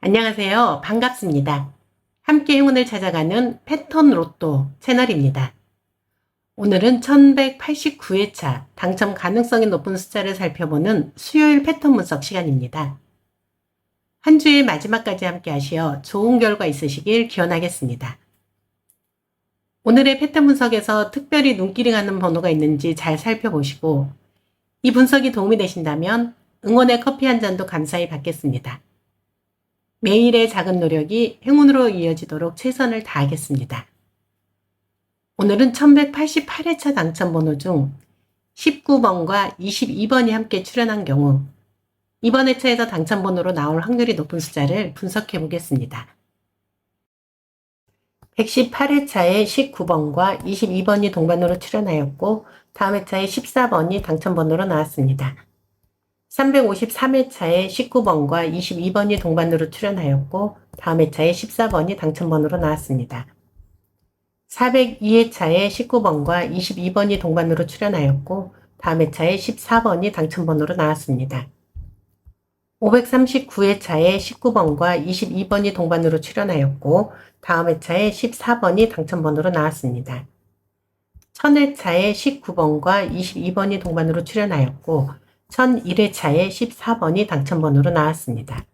안녕하세요. 반갑습니다. 함께 행운을 찾아가는 패턴 로또 채널입니다. 오늘은 1189회차 당첨 가능성이 높은 숫자를 살펴보는 수요일 패턴 분석 시간입니다. 한 주의 마지막까지 함께 하시어 좋은 결과 있으시길 기원하겠습니다. 오늘의 패턴 분석에서 특별히 눈길이 가는 번호가 있는지 잘 살펴보시고 이 분석이 도움이 되신다면 응원의 커피 한 잔도 감사히 받겠습니다. 매일의 작은 노력이 행운으로 이어지도록 최선을 다하겠습니다. 오늘은 1188회차 당첨번호 중 19번과 22번이 함께 출연한 경우 이번 회차에서 당첨번호로 나올 확률이 높은 숫자를 분석해 보겠습니다. 118회차에 19번과 22번이 동반으로 출연하였고 다음 회차에 14번이 당첨번호로 나왔습니다. 353회차에 19번과 22번이 동반으로 출연하였고 다음 회차에 14번이 당첨번호로 나왔습니다. 402회차에 19번과 22번이 동반으로 출연하였고 다음 회차에 14번이 당첨번호로 나왔습니다. 539회차에 19번과 22번이 동반으로 출연하였고 다음 회차에 14번이 당첨번호로 나왔습니다. 1000회차에 19번과 22번이 동반으로 출연하였고 1001회차에 14번이 당첨번호로 나왔습니다.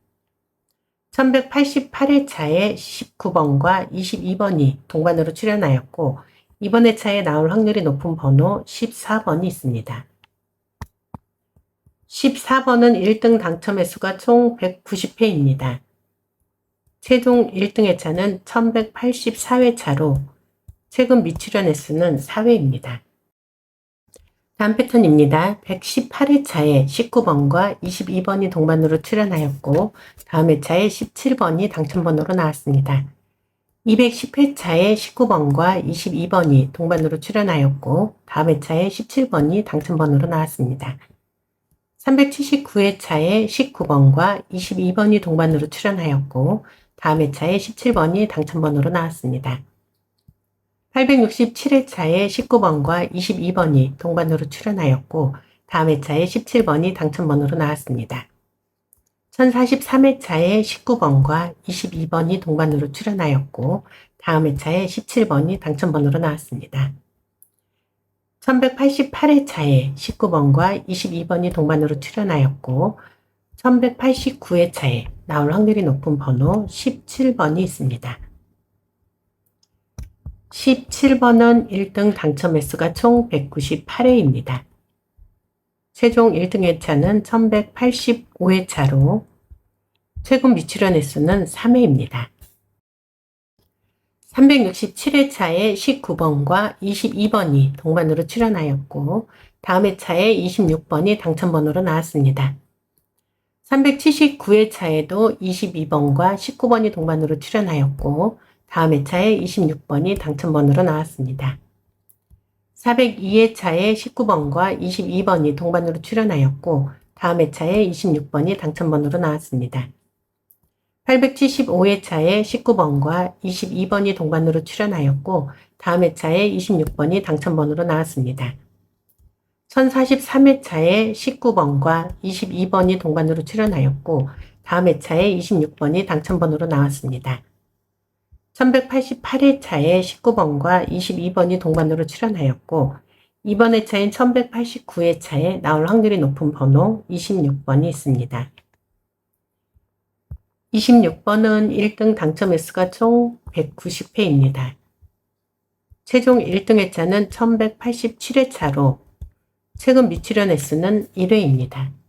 1188회차에 19번과 22번이 동반으로 출연하였고 이번 회차에 나올 확률이 높은 번호 14번이 있습니다. 14번은 1등 당첨 횟수가 총 190회입니다. 최종 1등 회차는 1184회차로 최근 미출연 횟수는 4회입니다. 다음 패턴입니다. 118회차에 19번과 22번이 동반으로 출연하였고 다음 회차에 17번이 당첨번호로 나왔습니다. 210회차에 19번과 22번이 동반으로 출연하였고 다음 회차에 17번이 당첨번호로 나왔습니다. 379회차에 19번과 22번이 동반으로 출연하였고 다음 회차에 17번이 당첨번호로 나왔습니다. 867회차에 19번과 22번이 동반으로 출연하였고 다음 회차에 17번이 당첨번호로 나왔습니다. 1043회차에 19번과 22번이 동반으로 출연하였고 다음 회차에 17번이 당첨번호로 나왔습니다. 1188회차에 19번과 22번이 동반으로 출연하였고 1189회차에 나올 확률이 높은 번호 17번이 있습니다. 17번은 1등 당첨 횟수가 총 198회입니다. 최종 1등 회차는 1185회차로 최근 미출연 횟수는 3회입니다. 367회차에 19번과 22번이 동반으로 출연하였고 다음 회차에 26번이 당첨번호로 나왔습니다. 379회차에도 22번과 19번이 동반으로 출연하였고 다음 회차에 26번이 당첨번호로 나왔습니다. 402회차에 19번과 22번이 동반으로 출연하였고 다음 회차에 26번이 당첨번호로 나왔습니다. 875회차에 19번과 22번이 동반으로 출연하였고 다음 회차에 26번이 당첨번호로 나왔습니다. 1043회차에 19번과 22번이 동반으로 출연하였고 다음 회차에 26번이 당첨번호로 나왔습니다. 1188회 차에 19번과 22번이 동반으로 출연하였고 이번 회차인 1189회 차에 나올 확률이 높은 번호 26번이 있습니다. 26번은 1등 당첨 횟수가 총 190회입니다. 최종 1등 회차는 1187회 차로 최근 미출연 횟수는 1회입니다.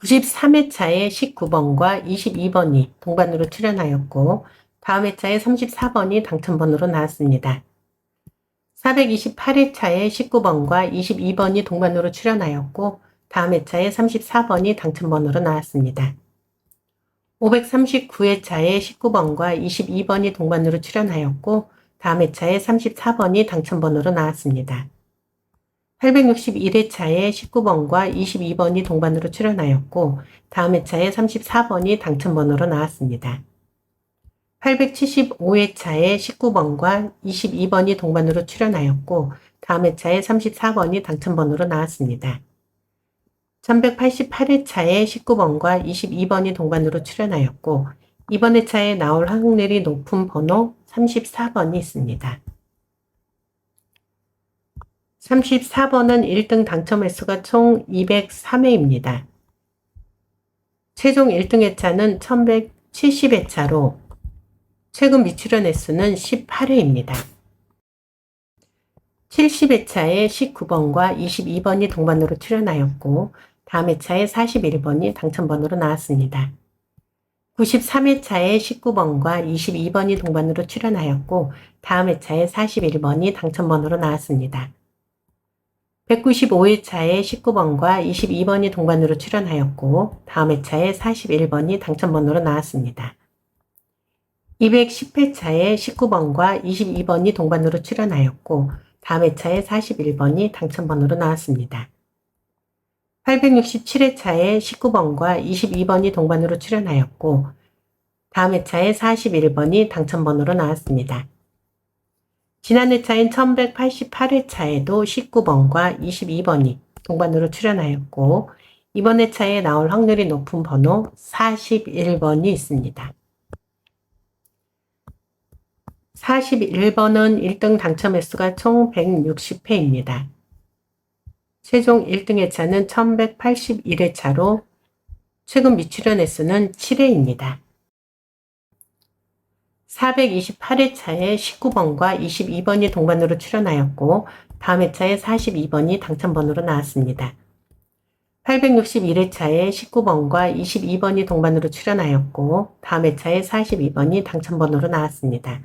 93회차에 19번과 22번이 동반으로 출연하였고 다음 회차에 34번이 당첨번호로 나왔습니다. 428회차에 19번과 22번이 동반으로 출연하였고 다음 회차에 34번이 당첨번호로 나왔습니다. 539회차에 19번과 22번이 동반으로 출연하였고 다음 회차에 34번이 당첨번호로 나왔습니다. 861회차에 19번과 22번이 동반으로 출연하였고 다음 회차에 34번이 당첨번호로 나왔습니다. 875회차에 19번과 22번이 동반으로 출연하였고 다음 회차에 34번이 당첨번호로 나왔습니다. 1188회차에 19번과 22번이 동반으로 출연하였고, 이번 회차에 나올 확률이 높은 번호 34번이 있습니다. 34번은 1등 당첨 횟수가 총 203회입니다. 최종 1등 회차는 1170회차로 최근 미출연 횟수는 18회입니다. 70회차에 19번과 22번이 동반으로 출연하였고 다음 회차에 41번이 당첨번호로 나왔습니다. 93회차에 19번과 22번이 동반으로 출연하였고 다음 회차에 41번이 당첨번호로 나왔습니다. 195회차에 19번과 22번이 동반으로 출연하였고 다음 회차에 41번이 당첨번호로 나왔습니다. 210회차에 19번과 22번이 동반으로 출연하였고 다음 회차에 41번이 당첨번호로 나왔습니다. 867회차에 19번과 22번이 동반으로 출연하였고 다음 회차에 41번이 당첨번호로 나왔습니다. 지난 회차인 1188회차에도 19번과 22번이 동반으로 출연하였고 이번 회차에 나올 확률이 높은 번호 41번이 있습니다. 41번은 1등 당첨 횟수가 총 160회입니다. 최종 1등 회차는 1181회차로 최근 미출연 횟수는 7회입니다. 428회차에 19번과 22번이 동반으로 출연하였고 다음 회차에 42번이 당첨번호로 나왔습니다. 861회차에 19번과 22번이 동반으로 출연하였고 다음 회차에 42번이 당첨번호로 나왔습니다.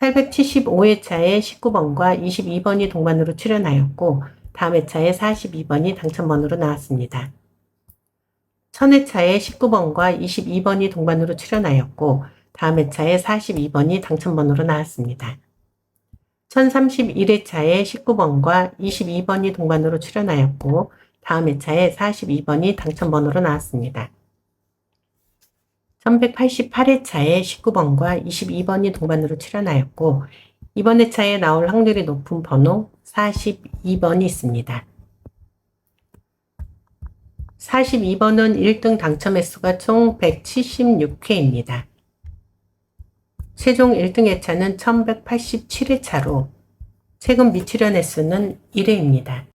875회차에 19번과 22번이 동반으로 출연하였고 다음 회차에 42번이 당첨번호로 나왔습니다. 1000회차에 19번과 22번이 동반으로 출연하였고 다음 회차에 42번이 당첨번호로 나왔습니다. 1031회차에 19번과 22번이 동반으로 출연하였고 다음 회차에 42번이 당첨번호로 나왔습니다. 1188회차에 19번과 22번이 동반으로 출연하였고 이번 회차에 나올 확률이 높은 번호 42번이 있습니다. 42번은 1등 당첨 횟수가 총 176회입니다. 최종 1등 회차는 1187회차로 최근 미출연 횟수는 1회입니다.